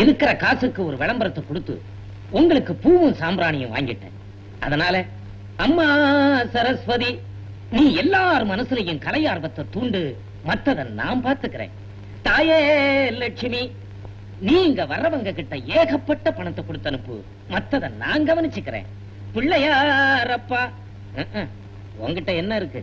இருக்கிற காசுக்கு ஒரு விளம்பரத்தை கொடுத்து உங்களுக்கு பூவும் சாம்பிராணியும் வாங்கிட்டேன். அதனால அம்மா சரஸ்வதி நீ எல்லார் மனசுலயும் கலை ஆர்வத்தை தூண்டு மத்ததை நான் பார்த்துக்கிறேன். தாயே லட்சுமி நீங்க வர்றவங்க கிட்ட ஏகப்பட்ட பணத்தை கொடுத்து அனுப்பு நான் கவனிச்சுக்கிறேன். பிள்ளையாரப்பா உங்ககிட்ட என்ன இருக்கு?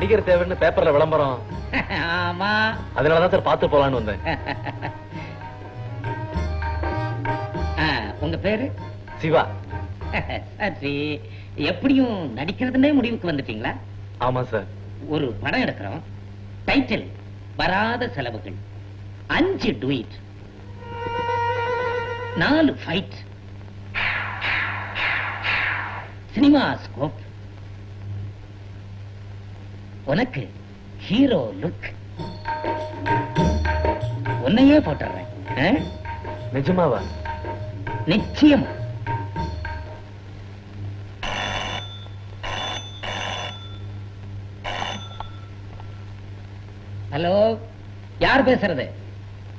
நடிகர் தேவைன்னு பேப்பர்ல விளம்பரம். ஆமா. அதனாலதான் சார் பார்த்து போலான்னு வந்தேன். உங்க பேரு? சிவா. சரி. எப்படியும் நடிக்கிறதுனே முடிவுக்கு வந்துட்டீங்களா? ஆமா சார். ஒரு படம் எடுக்கிறோம். டைட்டில் வராத செலவுகள். அஞ்சு டுயிட் நாலு ஃபைட் சினிமா ஸ்கோப் உனக்கு ஹீரோ லுக் உன்னையே போட்டுறேன்? நிஜமாவா? நிச்சயமா. ஹலோ யார் பேசுறது?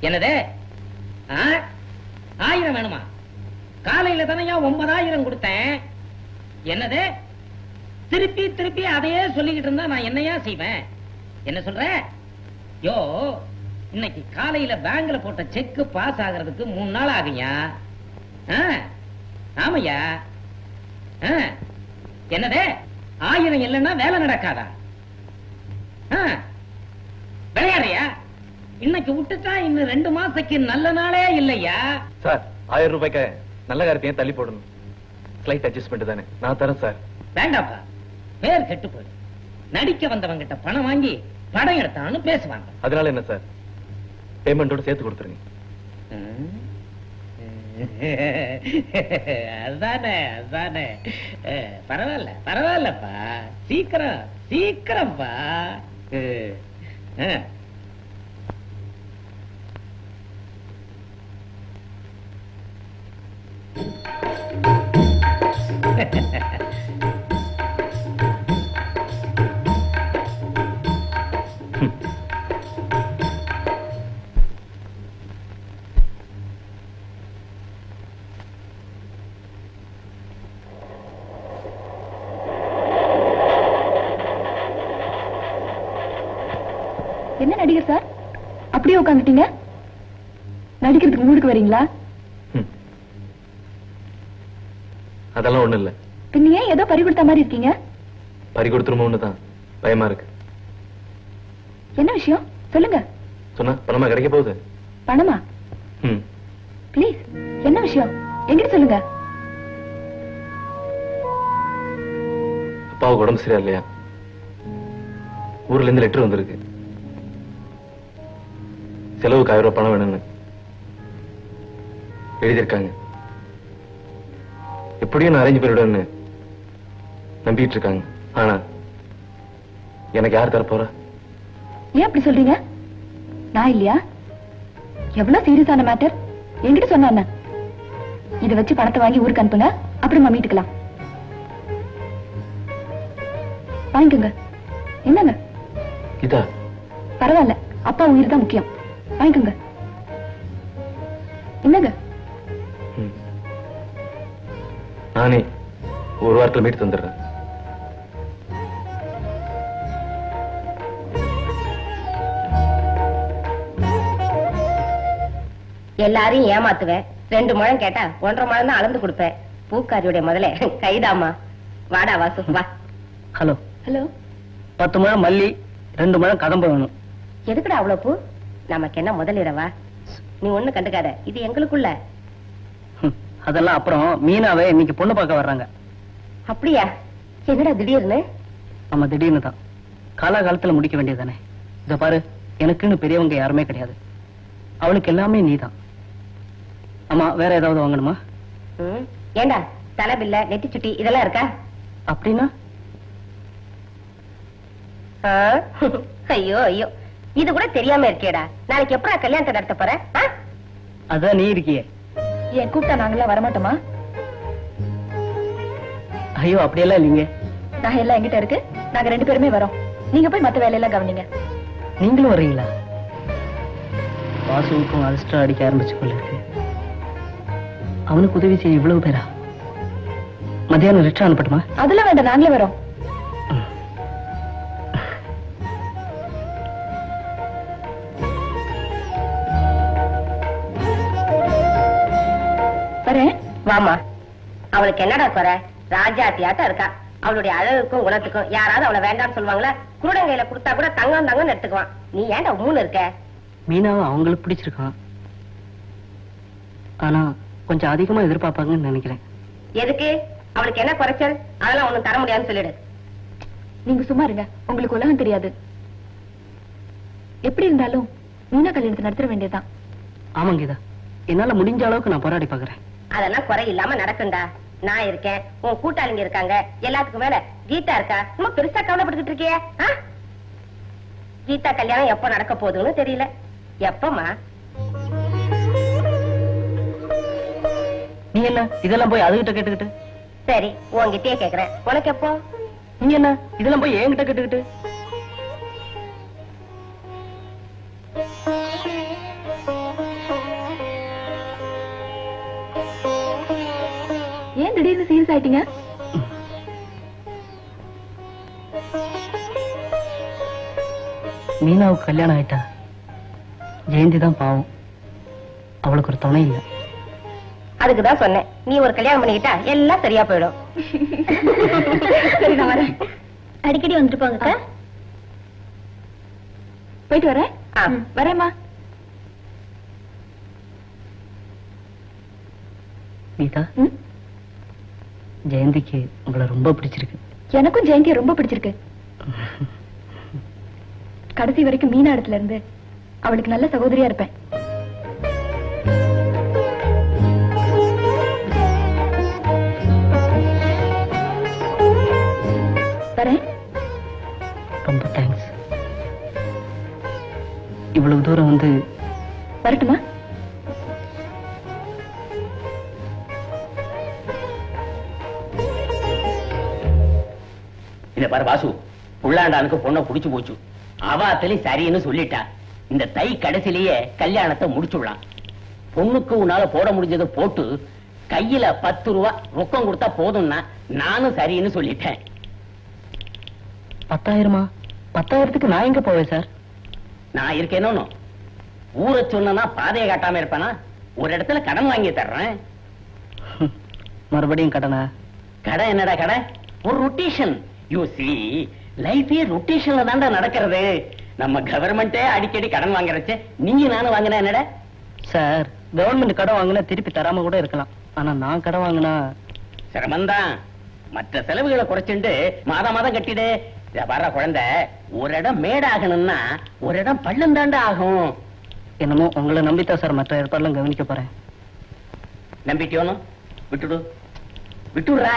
என்னது? ஆயிரம் வேணுமா? காலையில தானே ஒன்பதாயிரம் கொடுத்தேன். என்னது? திருப்பி திருப்பி அதையே சொல்லிக்கிட்டு இருந்தா நான் என்னையா செய்வேன்? என்ன சொல்ற? யோ இன்னைக்கு காலையில பேங்க்ல போட்ட செக் பாஸ் ஆகிறதுக்கு மூணு நாள் ஆகுயா ஆமையா? என்னது? ஆயிரம் இல்லைன்னா வேலை நடக்காதா? விளையாடுறியா? இன்னைக்கு விட்டுட்டா இன்னும் ரெண்டு மாசத்துக்கு நல்ல நாளே இல்லையா? சார் ஆயிரம் ரூபாய்க்கு நல்ல காரியத்தையும் தள்ளி போடணும். ஸ்லைட் அட்ஜஸ்ட்மெண்ட் தானே. நான் தரேன் சார். வேண்டாப்பா. பேர் கெட்டு போயிடும். நடிக்க வந்தவங்கிட்ட பணம் வாங்கி படம் எடுத்தான்னு பேசுவாங்க. அதனால என்ன சார்? பேமெண்டோட சேர்த்து கொடுத்துருங்க. அதானே அஹ், பரவாயில்ல பரவாயில்லப்பா. சீக்கிரம் சீக்கிரம்ப்பா அஹ், அஹ். என்ன நடிகர் சார்? அப்படியே உட்காந்துட்டீங்க நடிக்கிறதுக்கு ஊருக்கு வரீங்களா. அதெல்லாம் ஒண்ணும் இல்ல. பின்ன ஏன் ஏதோ பறி கொடுத்த மாதிரி இருக்கீங்க? பறி கொடுத்துருமோன்னு தான். பயமா இருக்கு. என்ன விஷயம்? சொல்லுங்க. சொன்னா பணமா கிடைக்க போகுது? பணமா. ப்ளீஸ் என்ன விஷயம்? எங்கிட்ட சொல்லுங்க. அப்பாவுக்கு உடம்பு சரியா இல்லையா ஊர்ல இருந்து லெட்டர் வந்திருக்கு. செலவுக்கு ஆயிரம் ரூபாய் பணம் வேணும்னு. எழுதியிருக்காங்க. எப்படியும் நான் அரேஞ்ச் பண்ணிவிடுவேன்னு நம்பிட்டு இருக்காங்க ஆனா எனக்கு யார் தர போறா ஏன் அப்படி சொல்றீங்க? நான் இல்லையா? எவ்வளவு சீரியஸான மேட்டர்? என்கிட்ட சொன்ன இதை வச்சு பணத்தை வாங்கி ஊருக்கு அனுப்புங்க. அப்புறமா மீட்டுக்கலாம். வாங்கிக்கோங்க. என்னங்க? இதா? பரவாயில்ல. அப்பா உயிர் தான் முக்கியம். வாங்கிக்கோங்க. என்னங்க. நானே ஒரு வாரத்துல மீட்டு தந்துடுறேன். எல்லாரையும் ஏமாத்துவேன் ரெண்டு முழம் கேட்டா ஒன்றரை முழம் தான் அளந்து கொடுப்பேன் பூக்காரியுடைய முதல்ல கைதாமா வாடா வாசு வா. ஹலோ. ஹலோ. பத்து முழம் மல்லி ரெண்டு முழம் கதம்ப வேணும். எதுக்குடா அவ்வளவு பூ? நமக்கு என்ன முதலிடவா நீ ஒண்ணு கண்டுக்காத இது எங்களுக்குள்ள. அதெல்லாம் அப்புறம் மீனாவை இன்னைக்கு பொண்ணு பார்க்க வர்றாங்க. அப்படியா? என்னடா திடீர்னு? நம்ம திடீர்னு தான். காலாகாலத்துல முடிக்க வேண்டியதானே இத பாரு எனக்குன்னு பெரியவங்க யாருமே கிடையாது. அவளுக்கு எல்லாமே நீதான். அம்மா வேற ஏதாவது வாங்கணுமா. ஏண்டா தலைபில்ல நெத்தி சுட்டி இதெல்லாம் இருக்கா? அப்படின்னா? ஐயோ ஐயோ. இது கூட தெரியாம இருக்கேடா. நாளைக்கு எப்படா கல்யாணத்தை நடத்த போற? அதான் நீ இருக்கியே. ஏன் கூப்பிட்டா நாங்கெல்லாம் வரமாட்டோமா? ஐயோ அப்படியெல்லாம் இல்லைங்க. நகை எல்லாம் எங்கிட்ட இருக்கு. நாங்க ரெண்டு பேருமே வரோம். நீங்க போய் மத்த வேலையெல்லாம் கவனிங்க. நீங்களும் வர்றீங்களா? வாசுவுக்கும் அதிர்ஷ்டம் அடிக்க ஆரம்பிச்சு போல இருக்கு. அவனுக்கு உதவி செய்ய இவ்வளவு பேரா? மத்தியானம் ரிக்ஷா அனுப்பட்டுமா? அதெல்லாம் வேண்டாம் நாங்களே வரோம். வாமா. அவளுக்கு என்னடா குறை? ராஜாத்தியாட்டம் இருக்கா. அவளுடைய அழகுக்கும் குணத்துக்கும் யாராவது அவளை வேண்டாம்னு சொல்லுவாங்களா? குருடங்கையில கொடுத்தா கூட தங்கம் தங்கம்னு எடுத்துக்குவான். நீ ஏன்டா மூணு இருக்க? மீனாவை அவங்களுக்கு பிடிச்சிருக்கான். ஆனா கொஞ்சம் அதிகமா எதிர்பார்ப்பாங்கன்னு நினைக்கிறேன். எதுக்கு? அவளுக்கு என்ன குறைச்சல்? அதெல்லாம் ஒண்ணும் தர முடியாதுன்னு சொல்லிடு. நீங்க சும்மா இருங்க. உங்களுக்கு உலகம் தெரியாது. எப்படி இருந்தாலும் மீனா கல்யாணத்தை நடத்த வேண்டியதுதான். ஆமாங்க என்னால முடிஞ்ச அளவுக்கு நான் போராடி பாக்குறேன் அதெல்லாம் குறை இல்லாம நடக்கும்டா. நான் இருக்கேன் உன் கூட்டாளிங்க இருக்காங்க எல்லாத்துக்கும் மேல கீதா இருக்கா? சும்மா பெருசா கவலைப்பட்டுக்கிட்டு இருக்கியே? கீதா கல்யாணம் எப்ப நடக்க போகுதுன்னு தெரியல. எப்பமா? நீ என்ன இதெல்லாம் போய் அதுகிட்ட கேட்டுக்கிட்டு? சரி உன்கிட்டயே கேக்குறேன். உனக்கு எப்போ? நீ என்ன இதெல்லாம் போய் என்கிட்ட கேட்டுக்கிட்டு? திடீர்னு சீரியஸ் ஆயிட்டீங்க? மீனாவுக்கு கல்யாணம் ஆயிட்டா. ஜெயந்தி தான் பாவம். அவளுக்கு ஒரு துணை இல்லை. அதுக்குதான் சொன்னேன். நீ ஒரு கல்யாணம் பண்ணிக்கிட்டா எல்லாம் சரியா போயிடும். சரி நான் வரேன். அடிக்கடி வந்துட்டு போங்க போயிட்டு வரேன். வரேம்மா. ம், ஜெயந்திக்கு உங்களை ரொம்ப பிடிச்சிருக்கு. எனக்கும் ஜெயந்தியை ரொம்ப பிடிச்சிருக்கு. கடைசி வரைக்கும் மீனா இடத்துல இருந்து அவளுக்கு நல்ல சகோதரியா இருப்பேன். வரேன். ரொம்ப தேங்க்ஸ் இவ்வளவு தூரம் வந்து வரட்டுமா? இத பாரு வாசு. புள்ளாண்டானுக்கு பொண்ணை புடிச்சு போச்சு. அவாத்திலையும் சரின்னு சொல்லிட்டா. இந்த தை கடைசிலேயே கல்யாணத்தை முடிச்சுடலாம். பொண்ணுக்கு உன்னால போட முடிஞ்சதை போட்டு கையில பத்து ரூபா ரொக்கம் கொடுத்தா போதும்னா நானும் சரின்னு சொல்லிட்டேன். பத்தாயிரமா? பத்தாயிரத்துக்கு நான் எங்க போவேன் சார்? நான் இருக்கேனோ? ஊரை சொன்னா பாதையை காட்டாம இருப்பேனா? ஒரு இடத்துல கடன் வாங்கி தர்றேன். மறுபடியும் கடனா? கடை என்னடா கடை? ஒரு ரொட்டேஷன். யூ சி லைஃபே ரொட்டேஷன்ல தான்டா நடக்கிறது. நம்ம கவர்மெண்டே அடிக்கடி கடன் வாங்குறச்சே. நீங்க நானும் வாங்கினா என்னடா? சார் கவர்மெண்ட் கடன் வாங்கினா திருப்பி தராம கூட இருக்கலாம். ஆனா நான் கடன் வாங்கினா சிரமம்தான். மற்ற செலவுகளை குறைச்சுண்டு மாதம் மாதம் கட்டிடு. பாரு குழந்தை ஒரு இடம் மேடாகணும்னா ஒரு இடம் பள்ளம் தாண்டா ஆகும். என்னமோ உங்களை நம்பித்தான் சார் மற்ற ஏற்பாடுலாம் கவனிக்க போறேன். நம்பிட்டியோனும் விட்டுடு. விட்டுடுறா.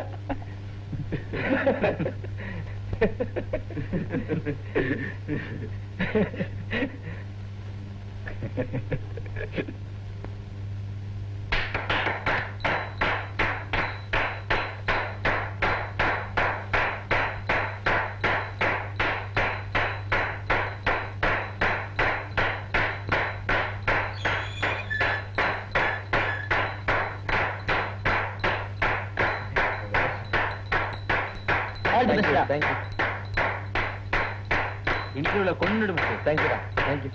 தேங்க்யூ தேங்க்யூ இன்டர்வியூல கொண்டுடு மிஸ்டர் தேங்க்யூடா தேங்க்யூ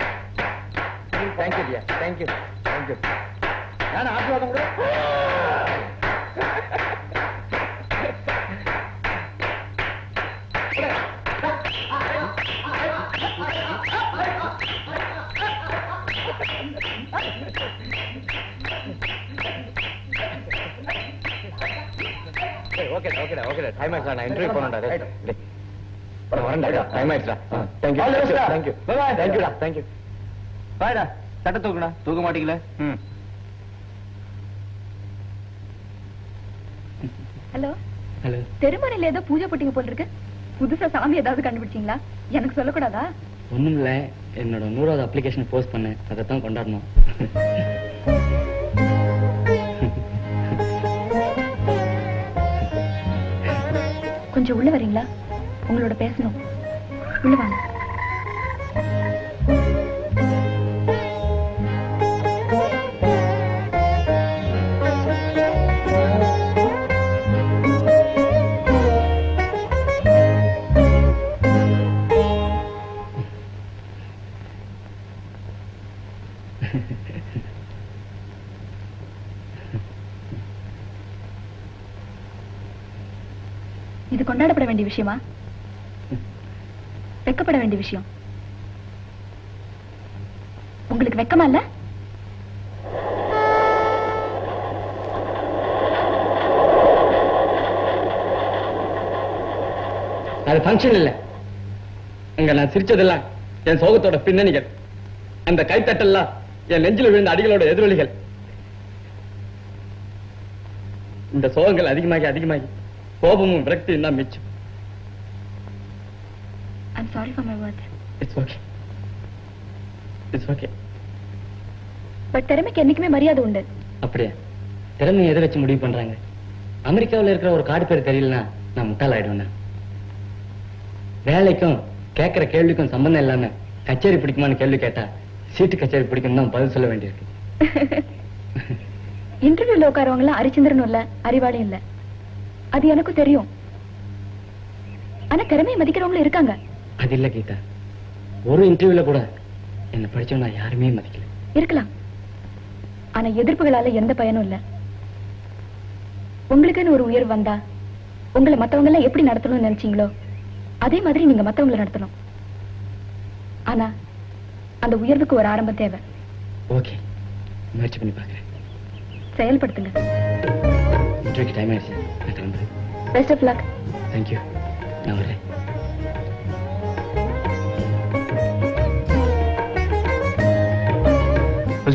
தேங்க்யூ டியா தேங்க்யூ தேங்க்யூ நான் ஆசீர்வாதம் கூட ஓகே டைம் ஆயிடுச்சா நான் இன்டர்வியூ பாய்டா சட்டை தூக்குடா. தூக்க மாட்டீங்களே? ம். ஹலோ. ஹலோ. ஏதோ பூஜை போட்டீங்க போல இருக்கு புதுசா சாமி ஏதாவது கண்டுபிடிச்சீங்களா? எனக்கு சொல்லக்கூடாதா? ஒண்ணும் இல்ல என்னோட நூறாவது அப்ளிகேஷன் போஸ்ட் பண்ணேன். அதை தான் கொண்டாடணும். கொஞ்சம் உள்ள வரீங்களா? உங்களோட பேசணும். உள்ள வாங்க. வேண்டிய விஷயமா? வெக்கப்பட வேண்டிய விஷயம். உங்களுக்கு வெக்கமா இல்ல? அது ஃபங்க்ஷன் இல்ல. அங்க நான் சிரிச்சதெல்லாம் என் சோகத்தோட பின்னணிகள். அந்த கைத்தட்டெல்லாம் என் நெஞ்சில் விழுந்த அடிகளோட எதிரொலிகள். இந்த சோகங்கள் அதிகமாகி அதிகமாகி கோபமும் விரக்தியும் தான் மிச்சம். I'm sorry for my word it's okay it's okay but திறமைக்கு என்னைக்குமே மரியாதை உண்டு. அப்படியா? திறமையை எதை வச்சு முடிவு பண்றாங்க? அமெரிக்காவுல இருக்கிற ஒரு காடு பேர் தெரியலனா நான் முட்டாள் ஆயிடுவேன் வேலைக்கும் கேட்கிற கேள்விக்கும் சம்பந்தம் இல்லாம கச்சேரி பிடிக்குமான்னு கேள்வி கேட்டா சீட்டு கச்சேரி பிடிக்கும் தான் பதில் சொல்ல வேண்டியிருக்கு. இன்டர்வியூல உட்காரவங்க எல்லாம் அரிச்சந்திரனும் இல்ல அறிவாளியும் இல்ல. அது எனக்கும் தெரியும். ஆனா திறமையை மதிக்கிறவங்களும் இருக்காங்க. அது இல்ல கீதா. ஒரு இன்டர்வியூல கூட என்ன படிச்சவனா யாருமே மதிக்கல. இருக்கலாம். ஆனா எதிர்ப்புகளால எந்த பயனும் இல்ல. உங்களுக்குன்னு ஒரு உயர்வு வந்தா உங்களை மத்தவங்க எல்லாம் எப்படி நடத்தணும்னு நினைச்சீங்களோ அதே மாதிரி நீங்க மத்தவங்களை நடத்தணும். ஆனா அந்த உயர்வுக்கு ஒரு ஆரம்பம் தேவை. ஓகே. முயற்சி பண்ணி பாக்குறேன். செயல்படுத்துங்க. இன்டர்வியூக்கு டைம் ஆயிடுச்சு. நான் கிளம்புறேன். பெஸ்ட் ஆஃப் லக் தேங்க்யூ நான் வரேன்.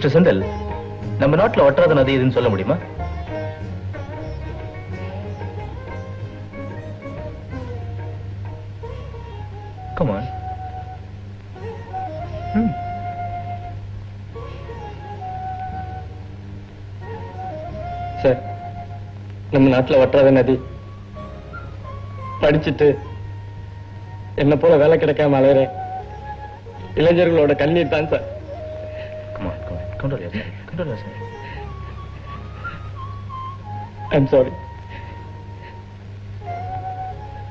மிஸ்டர் செந்தில் நம்ம நாட்டுல ஒற்றாத நதி எதுன்னு சொல்ல முடியுமா? Come on sir hmm. நம்ம நாட்டுல வற்றாத நதி. படிச்சுட்டு என்ன போல வேலை கிடைக்காம அலையிற இளைஞர்களோட கண்ணீர் தான் sir Don't worry, Asmi. I'm sorry.